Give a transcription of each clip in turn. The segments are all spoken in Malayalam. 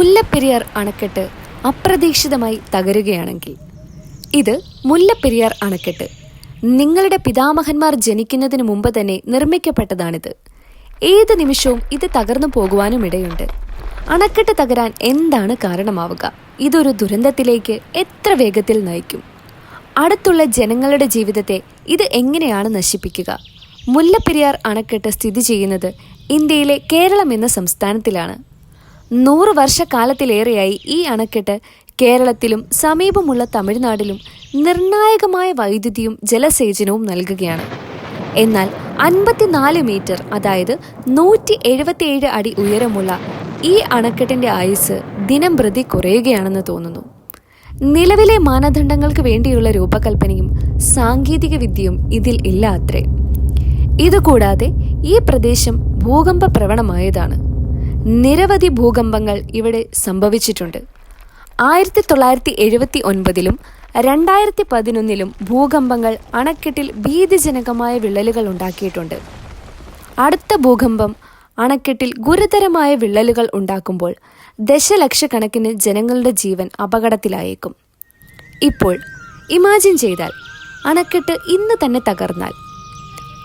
മുല്ലപ്പെരിയാർ അണക്കെട്ട് അപ്രതീക്ഷിതമായി തകരുകയാണെങ്കിൽ ഇത് മുല്ലപ്പെരിയാർ അണക്കെട്ട് നിങ്ങളുടെ പിതാമഹന്മാർ ജനിക്കുന്നതിന് മുമ്പ് തന്നെ നിർമ്മിക്കപ്പെട്ടതാണിത്. ഏത് നിമിഷവും ഇത് തകർന്നു പോകുവാനും ഇടയുണ്ട്. അണക്കെട്ട് തകരാൻ എന്താണ് കാരണമാവുക? ഇതൊരു ദുരന്തത്തിലേക്ക് എത്ര വേഗത്തിൽ നയിക്കും? അടുത്തുള്ള ജനങ്ങളുടെ ജീവിതത്തെ ഇത് എങ്ങനെയാണ് നശിപ്പിക്കുക? മുല്ലപ്പെരിയാർ അണക്കെട്ട് സ്ഥിതി ചെയ്യുന്നത് ഇന്ത്യയിലെ കേരളം എന്ന സംസ്ഥാനത്തിലാണ്. നൂറ് വർഷക്കാലത്തിലേറെയായി ഈ അണക്കെട്ട് കേരളത്തിലും സമീപമുള്ള തമിഴ്നാട്ടിലും നിർണായകമായ വൈദ്യുതിയും ജലസേചനവും നൽകുകയാണ്. എന്നാൽ അൻപത്തിനാല് മീറ്റർ അതായത് നൂറ്റി എഴുപത്തിയേഴ് അടി ഉയരമുള്ള ഈ അണക്കെട്ടിന്റെ ആയുസ് ദിനം പ്രതി കുറയുകയാണെന്ന് തോന്നുന്നു. നിലവിലെ മാനദണ്ഡങ്ങൾക്ക് വേണ്ടിയുള്ള രൂപകൽപ്പനയും സാങ്കേതിക വിദ്യയും ഇതിൽ ഇല്ല അത്രേ. ഇതുകൂടാതെ ഈ പ്രദേശം ഭൂകമ്പ പ്രവണമായതാണ് നിരവധി ഭൂകമ്പങ്ങൾ ഇവിടെ സംഭവിച്ചിട്ടുണ്ട്. ആയിരത്തി തൊള്ളായിരത്തി എഴുപത്തി ഒൻപതിലും രണ്ടായിരത്തി പതിനൊന്നിലും ഭൂകമ്പങ്ങൾ അണക്കെട്ടിൽ ഭീതിജനകമായ വിള്ളലുകൾ ഉണ്ടാക്കിയിട്ടുണ്ട്. അടുത്ത ഭൂകമ്പം അണക്കെട്ടിൽ ഗുരുതരമായ വിള്ളലുകൾ ഉണ്ടാക്കുമ്പോൾ ദശലക്ഷക്കണക്കിന് ജനങ്ങളുടെ ജീവൻ അപകടത്തിലായേക്കും. ഇപ്പോൾ ഇമാജിൻ ചെയ്താൽ അണക്കെട്ട് ഇന്ന് തന്നെ തകർന്നാൽ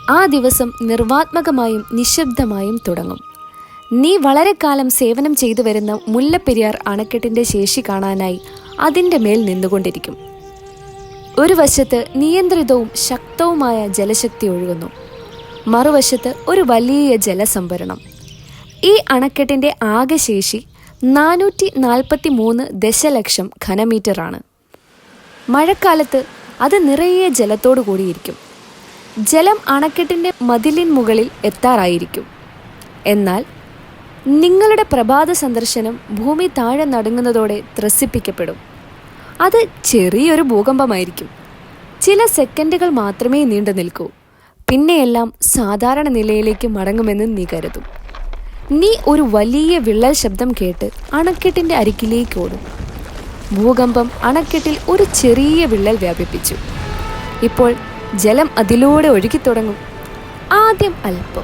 ആ ദിവസം നിർവാത്മകമായും നിശബ്ദമായും തുടങ്ങും. നീ വളരെ കാലം സേവനം ചെയ്തു വരുന്ന മുല്ലപ്പെരിയാർ അണക്കെട്ടിന്റെ ശേഷി കാണാനായി അതിന്റെ മേൽ നിന്നുകൊണ്ടിരിക്കും. ഒരു വശത്ത് നിയന്ത്രിതവും ശക്തവുമായ ജലശക്തി ഒഴുകുന്നു. മറുവശത്ത് ഒരു വലിയ ജലസംഭരണം. ഈ അണക്കെട്ടിന്റെ ആകെ ശേഷി നാനൂറ്റി നാൽപ്പത്തി മൂന്ന് ദശലക്ഷം ഘനമീറ്ററാണ്. മഴക്കാലത്ത് അത് നിറയെ ജലത്തോടു കൂടിയിരിക്കും. ജലം അണക്കെട്ടിന്റെ മതിലിൻ മുകളിൽ എത്താറായിരിക്കും. എന്നാൽ നിങ്ങളുടെ പ്രഭാത സന്ദർശനം ഭൂമി താഴെ നടങ്ങുന്നതോടെ ത്രസിപ്പിക്കപ്പെടും. അത് ചെറിയൊരു ഭൂകമ്പമായിരിക്കും. ചില സെക്കൻഡുകൾ മാത്രമേ നീണ്ടു നിൽക്കൂ. പിന്നെയെല്ലാം സാധാരണ നിലയിലേക്ക് മടങ്ങുമെന്ന് നീ കരുതും. നീ ഒരു വലിയ വിള്ളൽ ശബ്ദം കേട്ട് അണക്കെട്ടിന്റെ അരികിലേക്ക് ഓടും. ഭൂകമ്പം അണക്കെട്ടിൽ ഒരു ചെറിയ വിള്ളൽ വ്യാപിപ്പിച്ചു. ഇപ്പോൾ ജലം അതിലൂടെ ഒഴുകിത്തുടങ്ങും. ആദ്യം അല്പം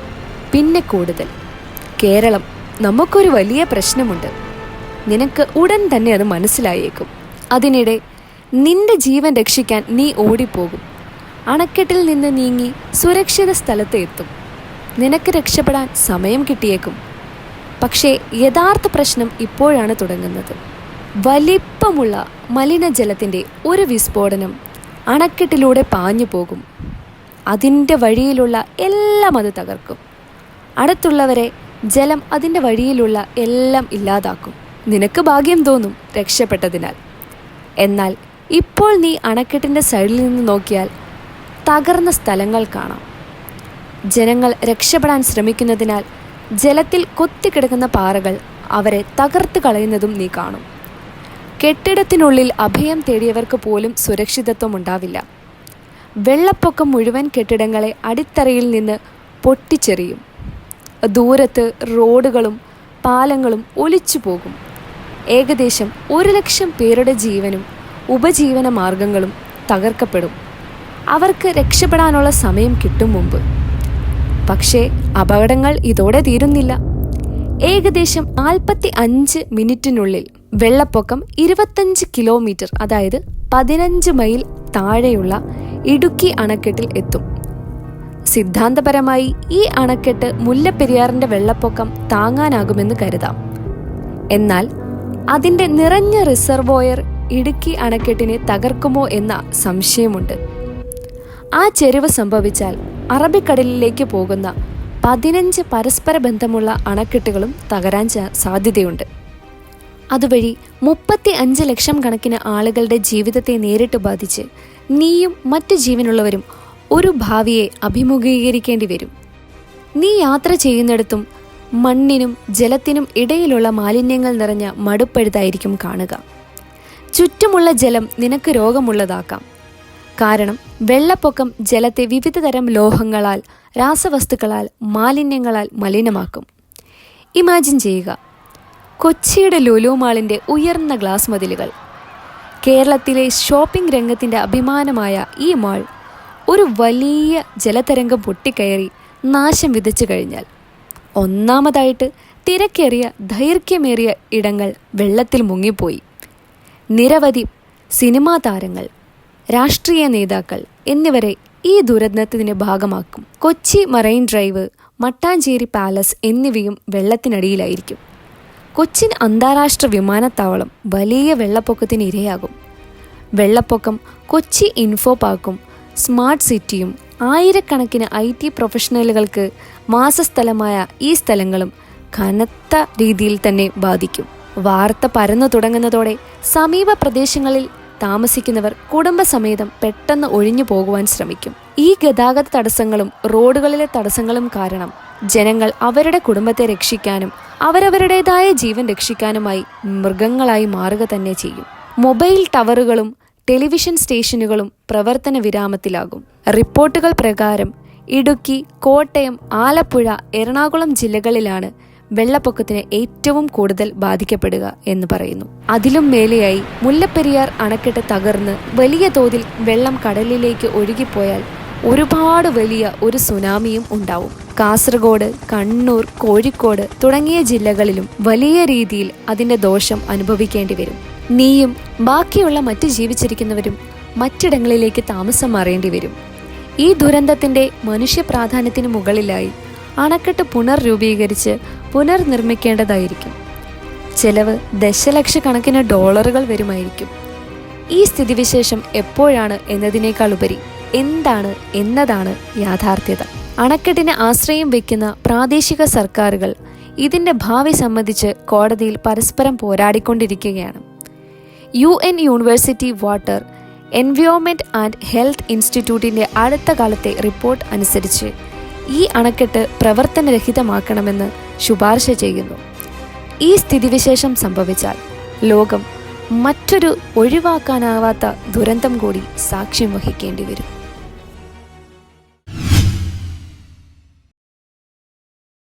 പിന്നെ കൂടുതൽ. കേരളം നമുക്കൊരു വലിയ പ്രശ്നമുണ്ട്. നിനക്ക് ഉടൻ തന്നെ അത് മനസ്സിലായേക്കും. അതിനിടെ നിന്റെ ജീവൻ രക്ഷിക്കാൻ നീ ഓടിപ്പോകും. അണക്കെട്ടിൽ നിന്ന് നീങ്ങി സുരക്ഷിത സ്ഥലത്ത് എത്തും. നിനക്ക് രക്ഷപ്പെടാൻ സമയം കിട്ടിയേക്കും. പക്ഷേ യഥാർത്ഥ പ്രശ്നം ഇപ്പോഴാണ് തുടങ്ങുന്നത്. വലിപ്പമുള്ള മലിനജലത്തിന്റെ ഒരു വിസ്ഫോടനം അണക്കെട്ടിലൂടെ പാഞ്ഞു പോകും. അതിന്റെ വഴിയിലുള്ള എല്ലാം അത് തകർക്കും. അടുത്തുള്ളവരെ ജലം അതിന്റെ വഴിയിലുള്ള എല്ലാം ഇല്ലാതാക്കും. നിനക്ക് ഭാഗ്യം തോന്നും രക്ഷപ്പെട്ടതിനാൽ. എന്നാൽ ഇപ്പോൾ നീ അണക്കെട്ടിന്റെ സൈഡിൽ നിന്ന് നോക്കിയാൽ തകർന്ന സ്ഥലങ്ങൾ കാണാം. ജനങ്ങൾ രക്ഷപ്പെടാൻ ശ്രമിക്കുന്നതിനാൽ ജലത്തിൽ കൊത്തിക്കിടക്കുന്ന പാറകൾ അവരെ തകർത്ത് കളയുന്നതും നീ കാണും. കെട്ടിടത്തിനുള്ളിൽ അഭയം തേടിയവർക്ക് പോലും സുരക്ഷിതത്വം ഉണ്ടാവില്ല. വെള്ളപ്പൊക്കം മുഴുവൻ കെട്ടിടങ്ങളെ അടിത്തറയിൽ നിന്ന് പൊട്ടിച്ചെറിയും. ദൂരത്ത് റോഡുകളും പാലങ്ങളും ഒലിച്ചു പോകും. ഏകദേശം ഒരു ലക്ഷം പേരുടെ ജീവനും ഉപജീവന മാർഗങ്ങളും തകർക്കപ്പെടും. അവർക്ക് രക്ഷപ്പെടാനുള്ള സമയം കിട്ടും മുമ്പ്. പക്ഷേ അപകടങ്ങൾ ഇതോടെ തീരുന്നില്ല. ഏകദേശം നാൽപ്പത്തി അഞ്ച് മിനിറ്റിനുള്ളിൽ വെള്ളപ്പൊക്കം ഇരുപത്തഞ്ച് കിലോമീറ്റർ അതായത് പതിനഞ്ച് മൈൽ താഴെയുള്ള ഇടുക്കി അണക്കെട്ടിൽ എത്തും. സിദ്ധാന്തപരമായി ഈ അണക്കെട്ട് മുല്ലപ്പെരിയാറിന്റെ വെള്ളപ്പൊക്കം താങ്ങാനാകുമെന്ന് കരുതാം. എന്നാൽ അതിന്റെ നിറഞ്ഞ റിസർവോയർ ഇടുക്കി അണക്കെട്ടിനെ തകർക്കുമോ എന്ന സംശയമുണ്ട്. ആ ചെരുവ് സംഭവിച്ചാൽ അറബിക്കടലിലേക്ക് പോകുന്ന പതിനഞ്ച് പരസ്പര ബന്ധമുള്ള അണക്കെട്ടുകളും തകരാൻ സാധ്യതയുണ്ട്. അതുവഴി മുപ്പത്തി അഞ്ച് ലക്ഷം കണക്കിന് ആളുകളുടെ ജീവിതത്തെ നേരിട്ട് ബാധിച്ച് നീയും മറ്റു ജീവനുള്ളവരും ഒരു ഭാവിയെ അഭിമുഖീകരിക്കേണ്ടി വരും. നീ യാത്ര ചെയ്യുന്നിടത്തും മണ്ണിനും ജലത്തിനും ഇടയിലുള്ള മാലിന്യങ്ങൾ നിറഞ്ഞ മടുപ്പഴുതായിരിക്കും കാണുക. ചുറ്റുമുള്ള ജലം നിനക്ക് രോഗമുള്ളതാക്കാം. കാരണം വെള്ളപ്പൊക്കം ജലത്തെ വിവിധതരം ലോഹങ്ങളാൽ രാസവസ്തുക്കളാൽ മാലിന്യങ്ങളാൽ മലിനമാക്കും. ഇമാജിൻ ചെയ്യുക. കൊച്ചിയുടെ ലുലു മാളിന്റെ ഉയർന്ന ഗ്ലാസ് മതിലുകൾ. കേരളത്തിലെ ഷോപ്പിംഗ് രംഗത്തിന്റെ അഭിമാനമായ ഈ മാൾ ഒരു വലിയ ജലതരംഗം പൊട്ടിക്കയറി നാശം വിതച്ചു കഴിഞ്ഞാൽ ഒന്നാമതായിട്ട് തിരക്കേറിയ ദൈർഘ്യമേറിയ ഇടങ്ങൾ വെള്ളത്തിൽ മുങ്ങിപ്പോയി. നിരവധി സിനിമാ താരങ്ങൾ രാഷ്ട്രീയ നേതാക്കൾ എന്നിവരെ ഈ ദുരന്തത്തിന് ഭാഗമാക്കും. Kochi marine drive Mattancherry palace എന്നിവയും വെള്ളത്തിനടിയിലായിരിക്കും. കൊച്ചിൻ അന്താരാഷ്ട്ര വിമാനത്താവളം വലിയ വെള്ളപ്പൊക്കത്തിന് ഇരയാകും വെള്ളപ്പൊക്കം കൊച്ചി ഇൻഫോ പാർക്കും സ്മാർട്ട് സിറ്റിയും ആയിരക്കണക്കിന് ഐ ടി പ്രൊഫഷണലുകൾക്ക് മാസസ്ഥലമായ ഈ സ്ഥലങ്ങളും കനത്ത രീതിയിൽ തന്നെ ബാധിക്കും. വാർത്ത പരന്നു തുടങ്ങുന്നതോടെ സമീപ പ്രദേശങ്ങളിൽ താമസിക്കുന്നവർ കുടുംബസമേതം പെട്ടെന്ന് ഒഴിഞ്ഞു പോകുവാൻ ശ്രമിക്കും. ഈ ഗതാഗത തടസ്സങ്ങളും റോഡുകളിലെ തടസ്സങ്ങളും കാരണം ജനങ്ങൾ അവരുടെ കുടുംബത്തെ രക്ഷിക്കാനും അവരവരുടേതായ ജീവൻ രക്ഷിക്കാനുമായി മൃഗങ്ങളായി മാറുക തന്നെ ചെയ്യും. മൊബൈൽ ടവറുകളും ടെലിവിഷൻ സ്റ്റേഷനുകളും പ്രവർത്തന വിരാമത്തിലാകും. റിപ്പോർട്ടുകൾ പ്രകാരം ഇടുക്കി കോട്ടയം ആലപ്പുഴ എറണാകുളം ജില്ലകളിലാണ് വെള്ളപ്പൊക്കത്തിന് ഏറ്റവും കൂടുതൽ ബാധിക്കപ്പെടുക എന്ന് പറയുന്നു. അതിലും മേലെയായി മുല്ലപ്പെരിയാർ അണക്കെട്ട് തകർന്ന് വലിയ തോതിൽ വെള്ളം കടലിലേക്ക് ഒഴുകിപ്പോയാൽ ഒരുപാട് വലിയ ഒരു സുനാമിയും ഉണ്ടാവും. കാസർഗോഡ് കണ്ണൂർ കോഴിക്കോട് തുടങ്ങിയ ജില്ലകളിലും വലിയ രീതിയിൽ അതിന്റെ ദോഷം അനുഭവിക്കേണ്ടി വരും. നീയും ബാക്കിയുള്ള മറ്റ് ജീവിച്ചിരിക്കുന്നവരും മറ്റിടങ്ങളിലേക്ക് താമസം മാറേണ്ടി വരും. ഈ ദുരന്തത്തിന്റെ മനുഷ്യ പ്രാധാന്യത്തിന് മുകളിലായി അണക്കെട്ട് പുനർരൂപീകരിച്ച് പുനർനിർമ്മിക്കേണ്ടതായിരിക്കും. ചെലവ് ദശലക്ഷക്കണക്കിന് ഡോളറുകൾ വരുമായിരിക്കും. ഈ സ്ഥിതിവിശേഷം എപ്പോഴാണ് എന്നതിനേക്കാൾ ഉപരി എന്താണ് എന്നതാണ് യാഥാർത്ഥ്യത. അണക്കെട്ടിന് ആശ്രയം വയ്ക്കുന്ന പ്രാദേശിക സർക്കാരുകൾ ഇതിന്റെ ഭാവി സംബന്ധിച്ച് കോടതിയിൽ പരസ്പരം പോരാടിക്കൊണ്ടിരിക്കുകയാണ്. U N university water environment and health ഇൻസ്റ്റിറ്റ്യൂട്ടിന്റെ അടുത്ത കാലത്തെ റിപ്പോർട്ട് അനുസരിച്ച് ഈ അണക്കെട്ട് പ്രവർത്തനരഹിതമാക്കണമെന്ന് ശുപാർശ ചെയ്യുന്നു. ഈ സ്ഥിതിവിശേഷം സംഭവിച്ചാൽ ലോകം മറ്റൊരു ഒഴിവാക്കാനാവാത്ത ദുരന്തം കൂടി സാക്ഷ്യം വഹിക്കേണ്ടി വരും.